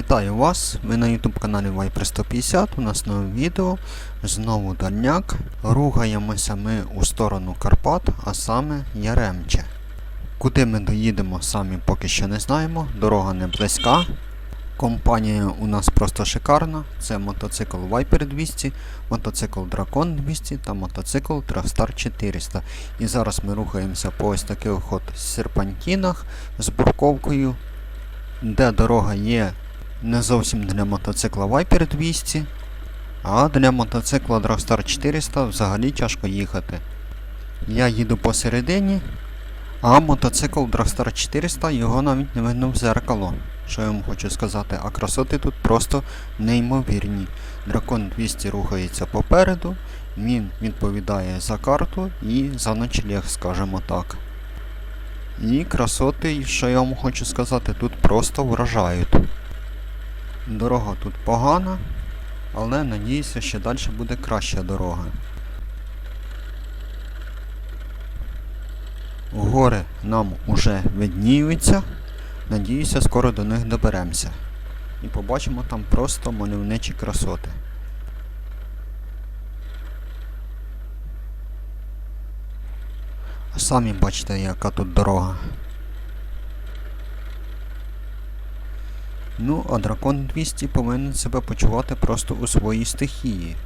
Вітаю вас! Ви на YouTube каналі Viper 150. У нас нове відео. Знову дальняк. Рухаємося ми у сторону Карпат, а саме Яремче. Куди ми доїдемо, самі поки що не знаємо. Дорога не близька. Компанія у нас просто шикарна. Це мотоцикл Viper 200, мотоцикл Dragon 200 та мотоцикл Trafstar 400. І зараз ми рухаємося по ось таких от серпантінах з бурковкою де дорога є не зовсім для мотоцикла Viper 200, а для мотоцикла Dragstar 400 взагалі тяжко їхати. Я їду посередині, а мотоцикл Dragstar 400 його навіть не видно в зеркало. Що я вам хочу сказати, а красоти тут просто неймовірні. Дракон 200 рухається попереду, він відповідає за карту і за ночлег, скажімо так. І красоти, що я вам хочу сказати, тут просто вражають. Дорога тут погана, але надіюся, що далі буде краща дорога. Гори нам уже видніються. Надіюся, скоро до них доберемося. І побачимо там просто мальовничі красоти. А Самі бачите, яка тут дорога. Ну, а дракон 200 повинен себе почувати просто у своїй стихії.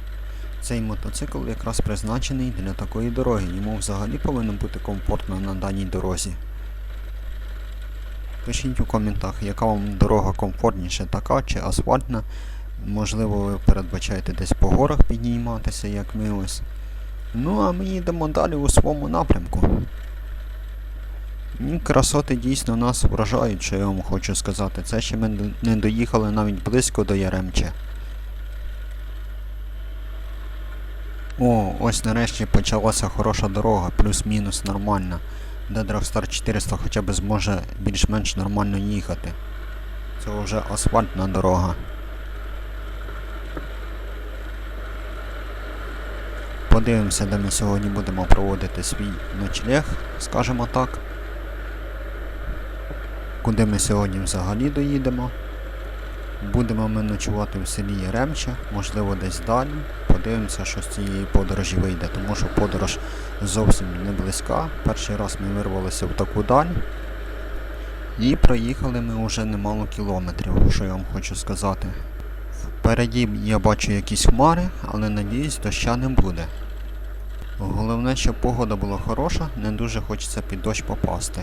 Цей мотоцикл якраз призначений для такої дороги. Йому взагалі повинно бути комфортно на даній дорозі. Пишіть у коментах, яка вам дорога комфортніше, така чи асфальтна. Можливо, ви передбачаєте десь по горах підніматися, як ми ось. Ну, а ми їдемо далі у своєму напрямку. І красоти дійсно нас вражають, що я вам хочу сказати. Це ще ми не доїхали навіть близько до Яремче. О, ось нарешті почалася хороша дорога, плюс-мінус нормальна, де Dragstar 400 хоча б зможе більш-менш нормально їхати. Це вже асфальтна дорога. Подивимося, де ми сьогодні будемо проводити свій ночлег, скажімо так. Куди ми сьогодні взагалі доїдемо. Будемо ми ночувати в селі Яремче, можливо десь далі. Подивимося, що з цієї подорожі вийде, тому що подорож зовсім не близька. Перший раз ми вирвалися в таку даль. І проїхали ми вже немало кілометрів, що я вам хочу сказати. Впереді я бачу якісь хмари, але надіюсь, доща не буде. Головне, щоб погода була хороша, не дуже хочеться під дощ попасти.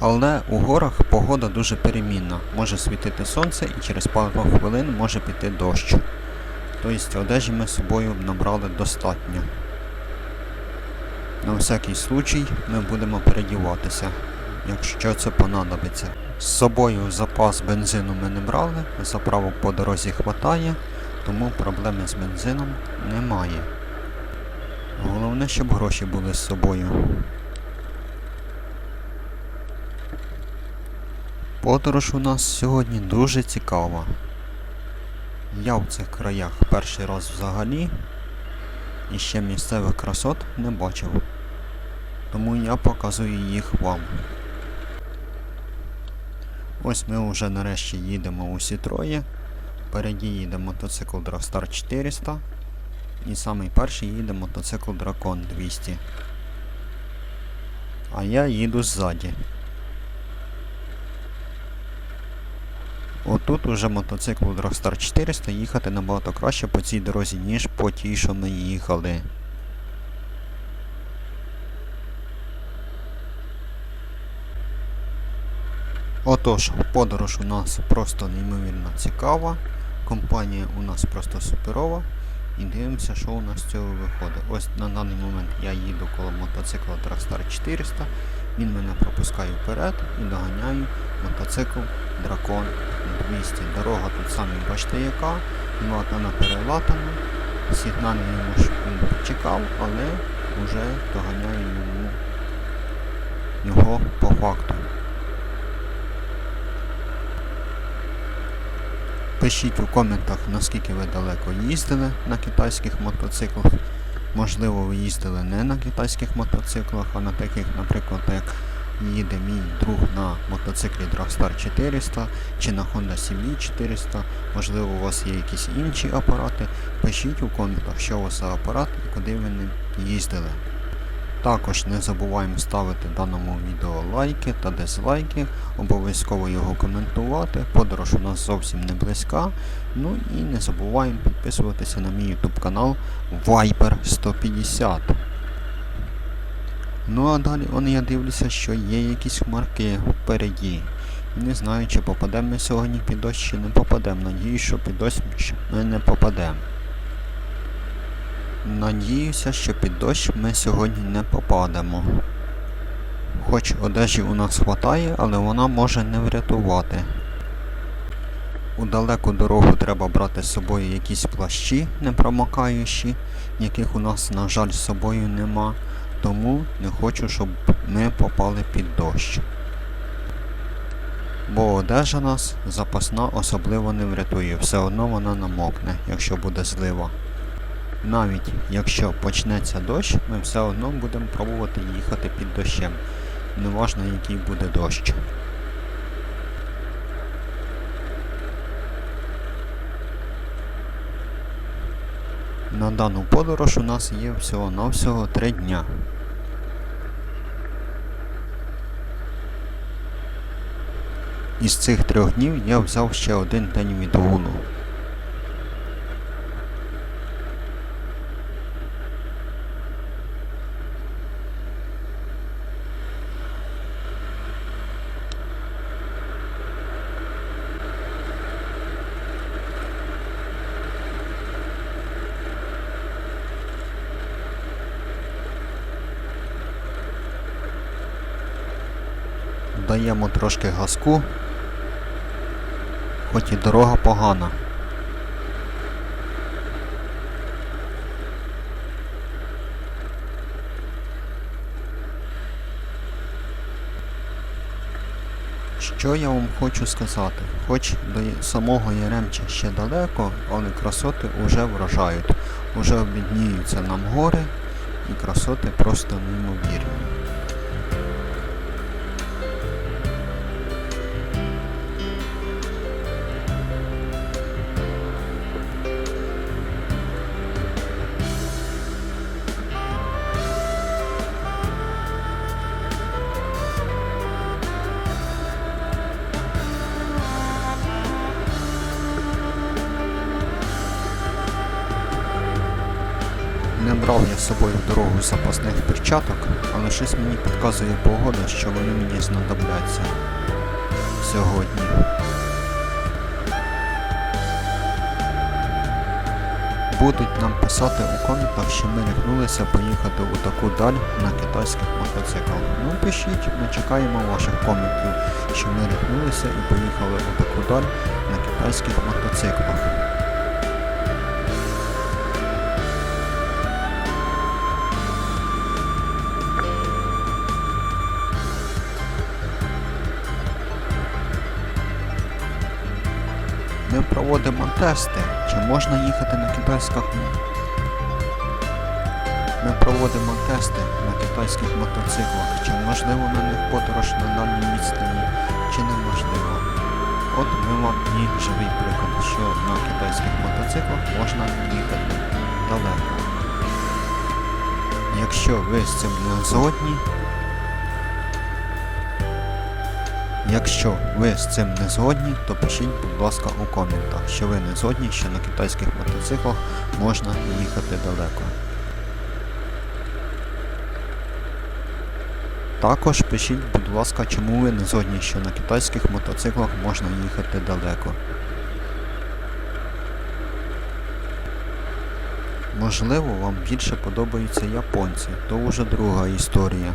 Але у горах погода дуже перемінна. Може світити сонце і через пару хвилин може піти дощ. Тобто одежі ми з собою набрали достатньо. На всякий случай ми будемо передіватися, якщо це понадобиться. З собою запас бензину ми не брали, заправок по дорозі хватає, тому проблеми з бензином немає. Головне, щоб гроші були з собою. Подорож у нас сьогодні дуже цікава. Я в цих краях перший раз взагалі і ще місцевих красот не бачив. Тому я показую їх вам. Ось ми вже нарешті їдемо усі троє. Впереді їде мотоцикл Dragstar 400. І самий перший їде мотоцикл Дракон 200. А я їду ззаді. Отут уже мотоцикл Dragstar 400 їхати набагато краще по цій дорозі, ніж по тій, що ми їхали. Отож, подорож у нас просто неймовірно цікава. Компанія у нас просто суперова. І дивимося, що у нас з цього виходить. Ось на даний момент я їду коло мотоцикла Dragstar 400. Він мене пропускає вперед і доганяю мотоцикл Дракон 200. Дорога тут самі бачите яка. Вона перелатана. Сигнальний йому почекав, але вже доганяю йому його по факту. Пишіть у коментах, наскільки ви далеко їздили на китайських мотоциклах. Можливо, ви їздили не на китайських мотоциклах, а на таких, наприклад, як їде мій друг на мотоциклі Dragstar 400 чи на Honda CB 400, можливо у вас є якісь інші апарати, пишіть у коментах, що у вас за апарат і куди ви їздили. Також не забуваємо ставити даному відео лайки та дизлайки, обов'язково його коментувати. Подорож у нас зовсім не близька. Ну і не забуваємо підписуватися на мій YouTube канал Viper 150. Ну а далі он я дивлюся, що є якісь хмарки впереді. Не знаю, чи попадемо ми сьогодні під дощ, чи не попадемо. Надіюсь, що під дощ ми не попадемо. Надіюся, що під дощ ми сьогодні не попадемо. Хоч одежі у нас хватає, але вона може не врятувати. У далеку дорогу треба брати з собою якісь плащі непромокаючі, яких у нас, на жаль, з собою нема. Тому не хочу, щоб ми попали під дощ. Бо одежа нас запасна особливо не врятує, все одно вона намокне, якщо буде злива. Навіть якщо почнеться дощ, ми все одно будемо пробувати їхати під дощем. Неважно який буде дощ. На дану подорож у нас є всього-навсього 3 дня. Із цих трьох днів я взяв ще один день відгулу. Даємо трошки газку, хоч і дорога погана. Що я вам хочу сказати? Хоч до самого Яремча ще далеко, але красоти вже вражають. Уже обідніються нам гори і красоти просто неймовірні. Собою дорогу запасних перчаток, але щось мені підказує погода, що вони мені знадобляться сьогодні. Будуть нам писати у коментах, що ми рехнулися поїхати у таку даль на китайських мотоциклах. Ну пишіть, ми чекаємо ваших коментів, що ми рехнулися і поїхали у таку даль на китайських мотоциклах. Проводимо тести, чи можна їхати на китайських Ми проводимо тести на китайських мотоциклах, чи можливо на них подорож на дальній відстані, чи неможливо. От ми вам і живий приклад, що на китайських мотоциклах можна їхати далеко. Якщо ви з цим не згодні, Якщо ви з цим не згодні, то пишіть, будь ласка, у коментах, що ви не згодні, що на китайських мотоциклах можна їхати далеко. Також пишіть, будь ласка, чому ви не згодні, що на китайських мотоциклах можна їхати далеко. Можливо, вам більше подобаються японці, то вже друга історія.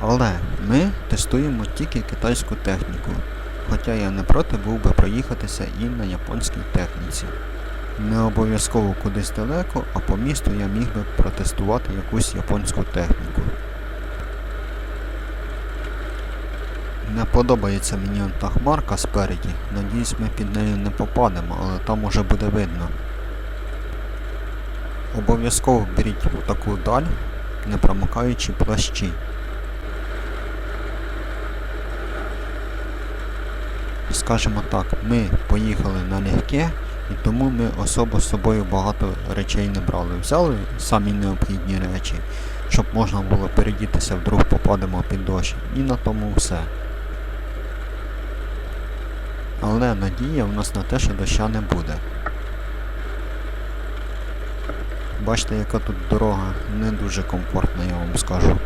Але ми тестуємо тільки китайську техніку, хоча я не проти був би проїхатися і на японській техніці. Не обов'язково кудись далеко, а по місту я міг би протестувати якусь японську техніку. Не подобається мені та хмарка спереді, надіюсь ми під нею не попадемо, але там уже буде видно. Обов'язково беріть таку даль непромокаючі плащі. Скажімо так, ми поїхали налегке, і тому ми особо з собою багато речей не брали. Взяли самі необхідні речі, щоб можна було передітися, вдруг попадемо під дощ. І на тому все. Але надія в нас на те, що доща не буде. Бачите, яка тут дорога не дуже комфортна, я вам скажу.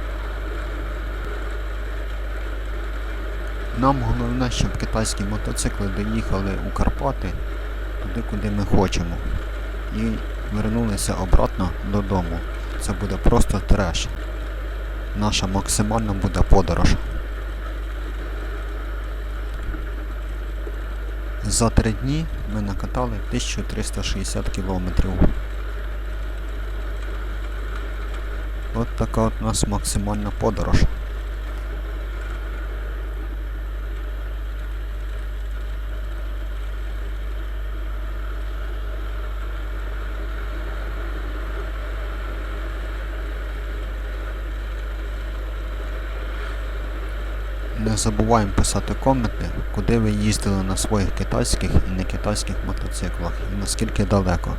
Нам головне, щоб китайські мотоцикли доїхали у Карпати туди, куди ми хочемо. І вернулися обратно додому. Це буде просто треш. Наша максимальна буде подорож. За три дні ми накатали 1360 кілометрів. От така от у нас максимальна подорож. Не забуваємо писати коменти, куди ви їздили на своїх китайських і не китайських мотоциклах і наскільки далеко.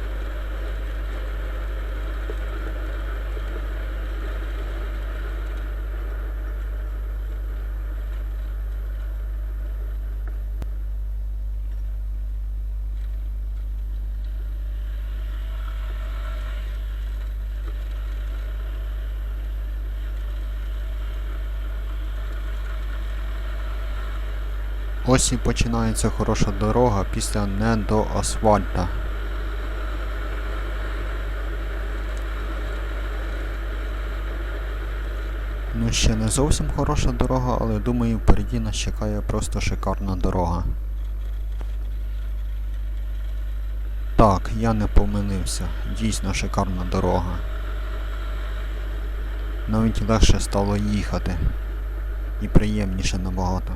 Ось і починається хороша дорога після недоасфальта. Ну, ще не зовсім хороша дорога, але думаю, впереді нас чекає просто шикарна дорога. Так, я не помилився. Дійсно шикарна дорога. Навіть легше стало їхати. І приємніше набагато.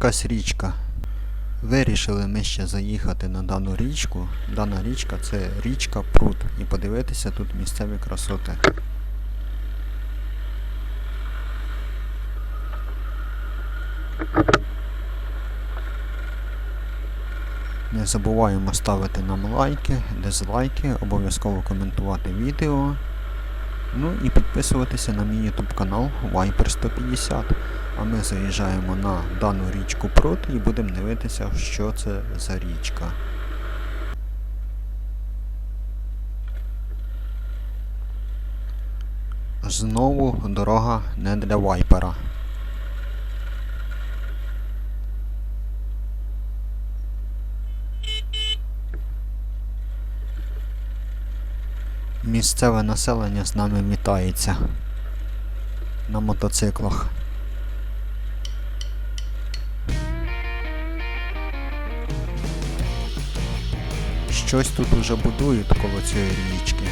Якась річка. Вирішили ми ще заїхати на дану річку. Дана річка це річка Прут. І подивитися тут місцеві красоти. Не забуваємо ставити нам лайки, дизлайки, обов'язково коментувати відео. Ну і підписуватися на мій YouTube канал Viper 150. А ми заїжджаємо на дану річку Прут і будемо дивитися, що це за річка. Знову дорога не для вайпера. Місцеве населення з нами вітається на мотоциклах. Щось тут уже будують коло цієї річки.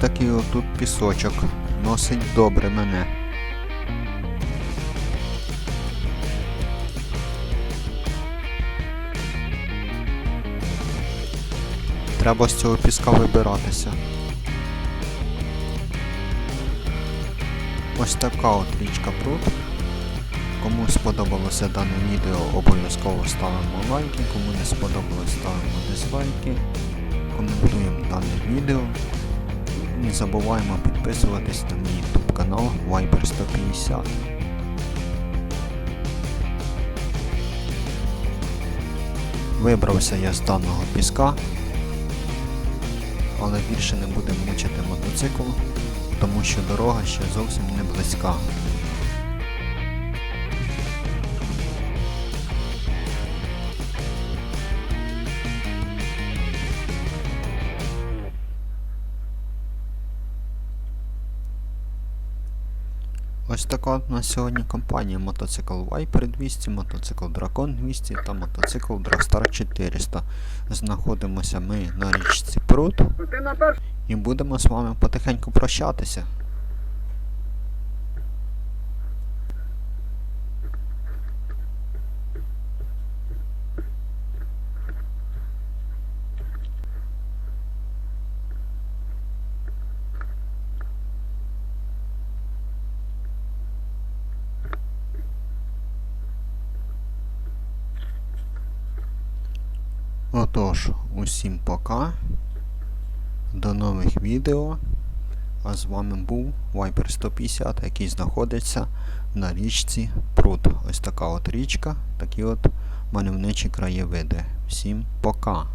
Такий отут пісочок. Носить добре мене. Треба з цього піска вибиратися. Ось така от річка пруд. Кому сподобалося дане відео, обов'язково ставимо лайки, кому не сподобалось, ставимо дизлайки, коментуємо дане відео. Не забуваємо підписуватись на мій YouTube канал Viber 150. Вибрався я з даного піска, але більше не будемо мучити мотоцикл, тому що дорога ще зовсім не близька. Така на сьогодні компанія мотоцикл Viper 200, мотоцикл Dragon 200 та мотоцикл Dragstar 400. Знаходимося ми на річці Прут і будемо з вами потихеньку прощатися. Отож, усім пока. До нових відео. А з вами був Viper 150, який знаходиться на річці Прут. Ось така от річка, такі от мальовничі краєвиди. Всім пока!